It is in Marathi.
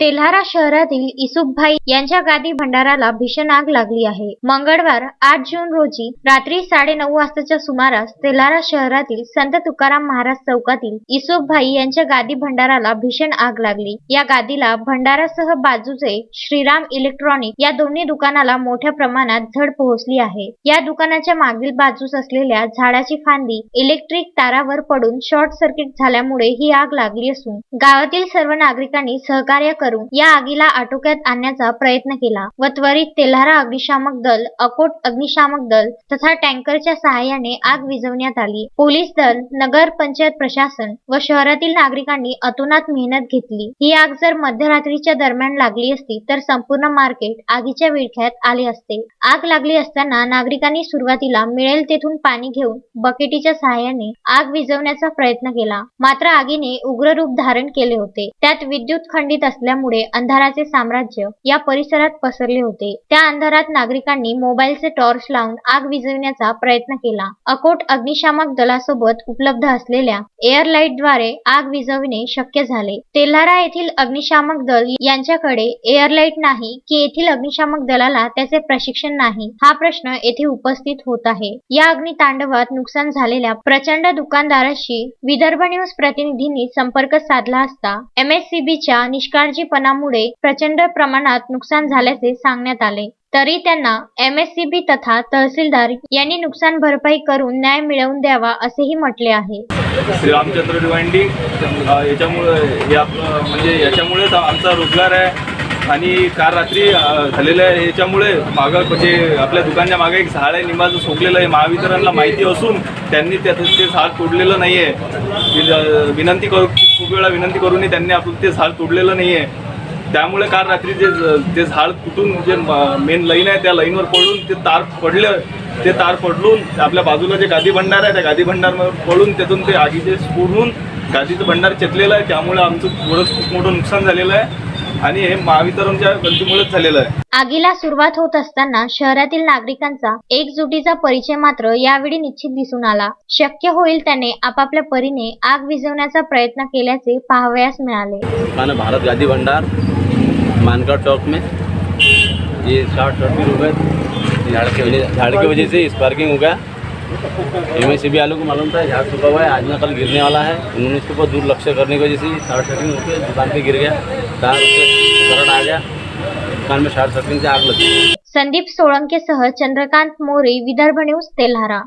तेल्हारा शहरातील इसुफभाई यांच्या गादी भंडाराला भीषण आग लागली आहे. मंगळवार आठ जून रोजी रात्री साडेनऊ वाजताच्या सुमारास तेल्हारा शहरातील संत तुकाराम महाराज चौकातील इसुफभाई यांच्या गादी भंडाराला भीषण आग लागली. या गादीला भंडारासह बाजूचे श्रीराम इलेक्ट्रॉनिक या दोन्ही दुकानाला मोठ्या प्रमाणात झड पोहोचली आहे. या दुकानाच्या मागील बाजूस असलेल्या झाडाची फांदी इलेक्ट्रिक तारावर पडून शॉर्ट सर्किट झाल्यामुळे ही आग लागली असून गावातील सर्व नागरिकांनी सहकार्य करून या आगीला आटोक्यात आणण्याचा प्रयत्न केला व त्वरित तेल्हारा अग्निशामक दल अकोट अग्निशामक दल तथा टँकरच्या सहाय्याने आग विझवण्यात आली. पोलीस दल नगर पंचायत प्रशासन व शहरातील नागरिकांनी अतोनात मेहनत घेतली. ही आग जर मध्यरात्रीच्या दरम्यान लागली असती तर संपूर्ण मार्केट आगीच्या विळख्यात आले असते. आग लागली असताना नागरिकांनी सुरुवातीला मिळेल तेथून पाणी घेऊन बकेटीच्या सहाय्याने आग विझवण्याचा प्रयत्न केला. मात्र आगीने उग्र रूप धारण केले होते. त्यात विद्युत खंडित असल्यामुळे अंधाराचे साम्राज्य या परिसरात पसरले होते. त्या अंधारात नागरिकांनी मोबाईलचे टॉर्च लावून आग विझवण्याचा प्रयत्न केला. अकोट अग्निशामक दलासोबत उपलब्ध असलेल्या एअरलाइटद्वारे आग विझवणे शक्य झाले. तेल्हारा येथील अग्निशामक दल यांच्याकडे एअरलाइट नाही की येथील अग्निशामक दलाला त्याचे प्रशिक्षण नाही हा प्रश्न येथे उपस्थित होत आहे. या अग्नितांडवात नुकसान झालेल्या प्रचंड दुकानदाराशी विदर्भ न्यूज प्रतिनिधींनी संपर्क साधला असता एमएससीबीच्या हलगर्जीपणामुळे प्रचंड प्रमाणात नुकसान झाल्याचे सांगण्यात आले. तरी त्यांना एमएससीबी तथा तहसीलदार यांनी नुकसान भरपाई करून न्याय मिळवून द्यावा असेही म्हटले आहे. श्री रामचंद्र डिवांडी याच्यामुळे म्हणजे याच्यामुळेच आमचा रोजगार आहे. आणि काल रात्री झालेल्या आहे याच्यामुळे मागं म्हणजे आपल्या दुकानच्या मागे एक झाड आहे निंबाचं सोकलेलं आहे. महावितरणला माहिती असून त्यांनी त्याचं ते झाड तोडलेलं नाही आहे विनंती करू खूप वेळा विनंती करूनही त्यांनी आपलं ते झाड तोडलेलं नाही आहे त्यामुळे काल रात्री जे ते झाड तुटून जे मेन लाईन आहे त्या लाईनवर पडून ते तार पडलं. ते तार पडलून आपल्या बाजूला जे गादी भंडार आहे त्या गादी भंडारवर पडून त्यातून ते आगीचे स्फोडून गादीचं भंडार चेतलेलं आहे. त्यामुळे आमचं थोडं खूप मोठं नुकसान झालेलं आहे. आणि हे महावितरणच्या गलतीमुळेच झालेलं आहे. आगीला सुरुवात होत असताना शहरातील नागरिकांचा एकजुटीचा परिचय मात्र यावेळी निश्चित दिसून आला. शक्य होईल त्याने आपापल्या परीने आग विझवण्याचा प्रयत्न केल्याचे पाहावयास मिळाले. भारत गांधी भंडार मानगढ़ चौक में ये शॉर्ट सर्किट हो गए झाड़ की वजह झाड़ की वजह से स्पार्किंग हो गया. एम आलू को मालूम था झाड़ सूखा हुआ है, आज ना कल गिरने वाला है। उन्होंने उसके ऊपर दूर लक्ष्य करने की वजह से शार्ट सर्किट होकर दुकान पे गिर गया तार करण आ गया, दुकान में शार्ट सर्किट से आग लगी संदीप सोळंकेसह चंद्रकांत मोरे, विदर्भ न्यूज़ तेल्हारा।